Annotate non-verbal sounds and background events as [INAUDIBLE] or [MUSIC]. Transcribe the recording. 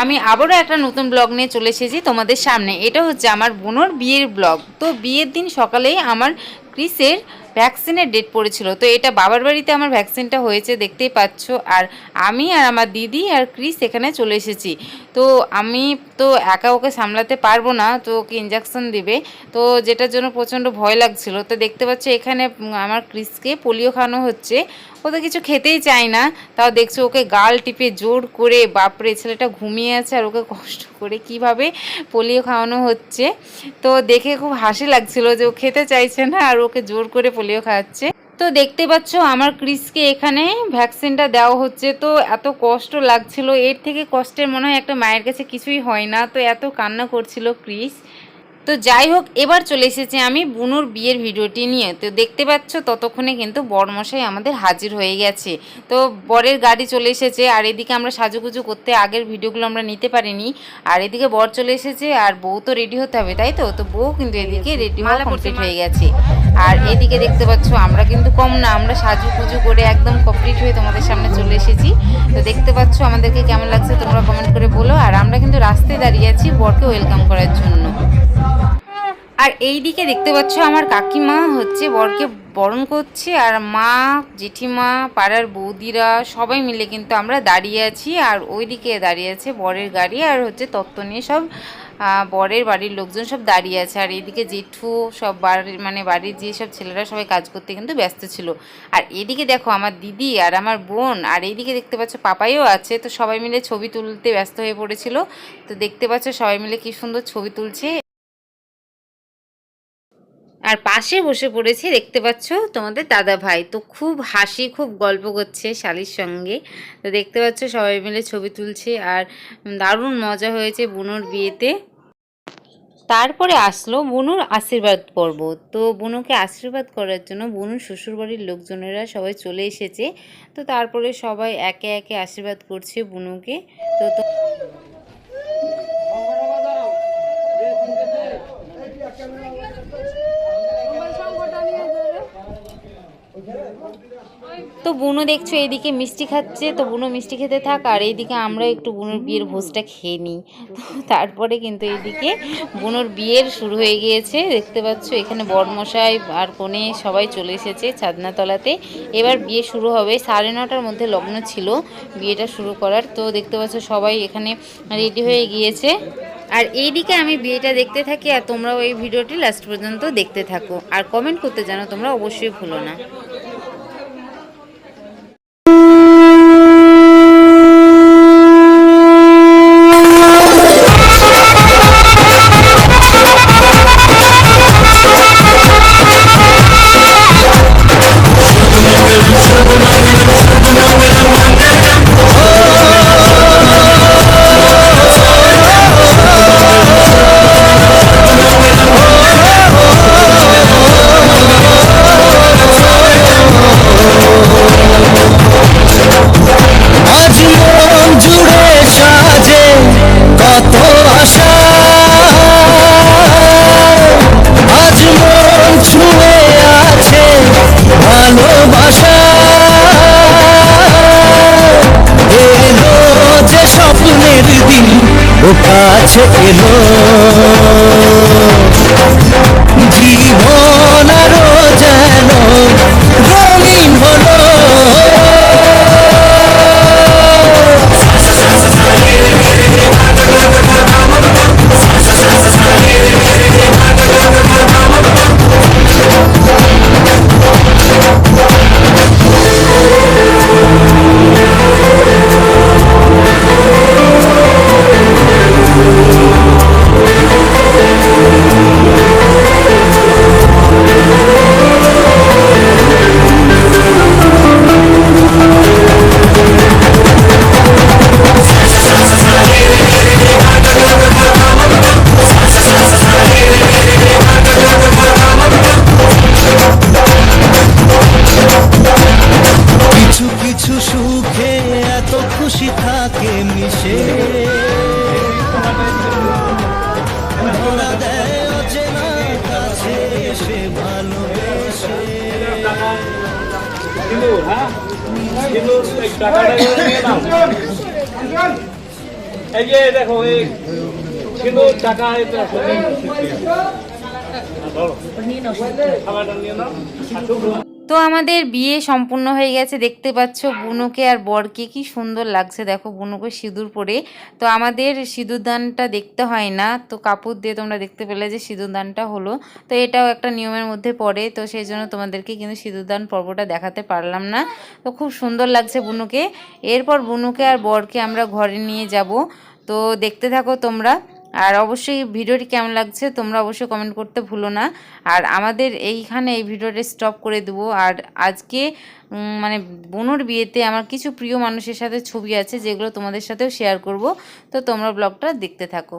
আমি আবারও একটা নতুন ব্লগ নিয়ে চলে এসেছি তোমাদের সামনে। এটা হচ্ছে আমার বোনর বিয়ের ব্লগ। তো বিয়ের দিন সকালেই আমার ক্রিসের ভ্যাকসিনের ডেট পড়েছিল। তো এটা বাবার বাড়িতে আমার ভ্যাকসিনটা হয়েছে, দেখতেই পাচ্ছ। আর আমি আর আমার দিদি আর ক্রিস এখানে চলে এসেছি। তো আমি তো একা ওকে সামলাতে পারব না, তো ওকে ইঞ্জেকশন দেবে। তো যেটার জন্য প্রচণ্ড ভয় লাগছিল। তো দেখতে পাচ্ছ এখানে আমার ক্রিসকে পোলিও খাওয়ানো হচ্ছে। ও তো কিছু খেতেই চায় না। তাও দেখছ ওকে গাল টিপে জোর করে, বাপরে ছেলেটা ঘুমিয়ে আছে আর ওকে কষ্ট করে কীভাবে পোলিও খাওয়ানো হচ্ছে। তো দেখে খুব হাসি লাগছিল যে ও খেতে চাইছে না আর ওকে জোর করে পোলিও খাওয়াচ্ছে। তো দেখতে পাচ্ছ আমার ক্রিসকে এখানে ভ্যাকসিনটা দেওয়া হচ্ছে। তো এত কষ্ট লাগছিল, এর থেকে কষ্টের মনে হয় একটা মায়ের কাছে কিছুই হয় না। তো এত কান্না করছিল ক্রিস। তো যাই হোক এবার চলে এসেছি আমি বুনুর বিয়ের ভিডিওটি নিয়ে। তো দেখতে পাচ্ছ ততক্ষণে কিন্তু বরমশাই আমাদের হাজির হয়ে গেছে। তো বরের গাড়ি চলে এসেছে আর এদিকে আমরা সাজুগুজু করতে আগের ভিডিওগুলো আমরা নিতে পারিনি। আর এদিকে বর চলে এসেছে আর বউ তো রেডি হতে হবে তাই তো? তো বউ কিন্তু এদিকে রেডি হওয়া কমপ্লিট হয়ে গেছে। আর এদিকে দেখতে পাচ্ছ আমরা কিন্তু কম না আমরা সাজুগুজু করে একদম কমপ্লিট হয়ে তোমাদের সামনে চলে এসেছি। তো দেখতে পাচ্ছ আমাদেরকে কেমন লাগছে তোমরা কমেন্ট করে বলো। আর আমরা কিন্তু রাস্তায় দাঁড়িয়ে আছি বরকে ওয়েলকাম করার জন্য। আর এই দিকে দেখতে পাচ্ছ আমার কাকিমা হচ্ছে বরকে বরণ করছে আর মা, জেঠিমা, পাড়ার বৌদিরা সবাই মিলে কিন্তু আমরা দাঁড়িয়ে আছি আর ওই দিকে দাঁড়িয়ে আছে বরের গাড়ি আর হচ্ছে তত্ত্ব নিয়ে সব বরের বাড়ির লোকজন সব দাঁড়িয়ে আছে আর এইদিকে জেঠু সব বাড়ির মানে বাড়ির যে সব ছেলেরা সবাই কাজ করতে কিন্তু ব্যস্ত ছিল। আর এদিকে দেখো আমার দিদি আর আমার বোন আর এইদিকে দেখতে পাচ্ছ পাপাইও আছে তো সবাই মিলে ছবি তুলতে ব্যস্ত হয়ে পড়েছিল। তো দেখতে পাচ্ছ সবাই মিলে কি সুন্দর ছবি তুলছে। আর পাশে বসে পড়েছে, দেখতে পাচ্ছ তোমাদের দাদা ভাই। তো খুব হাসি, খুব গল্প করছে শালির সঙ্গে। তো দেখতে পাচ্ছ সবাই মিলে ছবি তুলছে আর দারুণ মজা হয়েছে বুনুর বিয়েতে। তারপরে আসলো বুনুর আশীর্বাদ পর্ব। তো বুনুকে আশীর্বাদ করার জন্য বুনুর শ্বশুরবাড়ির লোকজনেরা সবাই চলে এসেছে। তো তারপরে সবাই একে একে আশীর্বাদ করছে বুনুকে। তো তো বুনো দেখছ এইদিকে মিষ্টি খাচ্ছে, তো বুনো মিষ্টি খেতে থাক, আর এইদিকে আমরা একটু বুনোর বিয়ের ভোজটা খেয়ে নিই। তো [LAUGHS] তারপরে কিন্তু এইদিকে বুনোর বিয়ের শুরু হয়ে গিয়েছে, দেখতে পাচ্ছ এখানে বড়মশাই আর কোণে সবাই চলে এসেছে ছাদনাতলাতে। এবার বিয়ে শুরু হবে, সাড়ে নটার মধ্যে লগ্ন ছিল বিয়েটা শুরু করার, তো দেখতে পাচ্ছ সবাই এখানে রেডি হয়ে গিয়েছে। আর এইদিকে আমি বিয়েটা দেখতে থাকি, আর তোমরাও এই ভিডিওটি লাস্ট পর্যন্ত দেখতে থাকো। আর কমেন্ট করতে জানো, তোমরা অবশ্যই ভুলো না। you. এলো কিন্তু হ্যাঁ? কিন্তু টাকাটা নিয়ে দেখো এই কিন্তু টাকা এটা আসলে খাবারটা নিয়ে নাও। তো আমাদের বিয়ে সম্পূর্ণ হয়ে গেছে, দেখতে পাচ্ছ বুনুকে আর বরকে কি সুন্দর লাগছে। দেখো বুনুকে সিঁদুর পরে। তো আমাদের সিঁদুর দানটা দেখতে হয় না, তো কাপড় দিয়ে তোমরা দেখতে পেলে যে সিঁদুর দানটা হলো। তো এটাও একটা নিয়মের মধ্যে পড়ে, তো সেই জন্য তোমাদেরকে কিন্তু সিঁদুর দান পর্বটা দেখাতে পারলাম না। তো খুব সুন্দর লাগছে বুনুকে। এরপর বুনুকে আর বরকে আমরা ঘরে নিয়ে যাব। তো দেখতে থাকো তোমরা। আর অবশ্যই ভিডিওটি কেমন লাগছে তোমরা অবশ্যই কমেন্ট করতে ভুলো না। আর আমাদের এইখানে এই ভিডিওটা স্টপ করে দেবো। আর আজকে মানে বোনর বিয়েতে আমার কিছু প্রিয় মানুষের সাথে ছবি আছে যেগুলো তোমাদের সাথেও শেয়ার করব। তো তোমরা ব্লগটা দেখতে থাকো।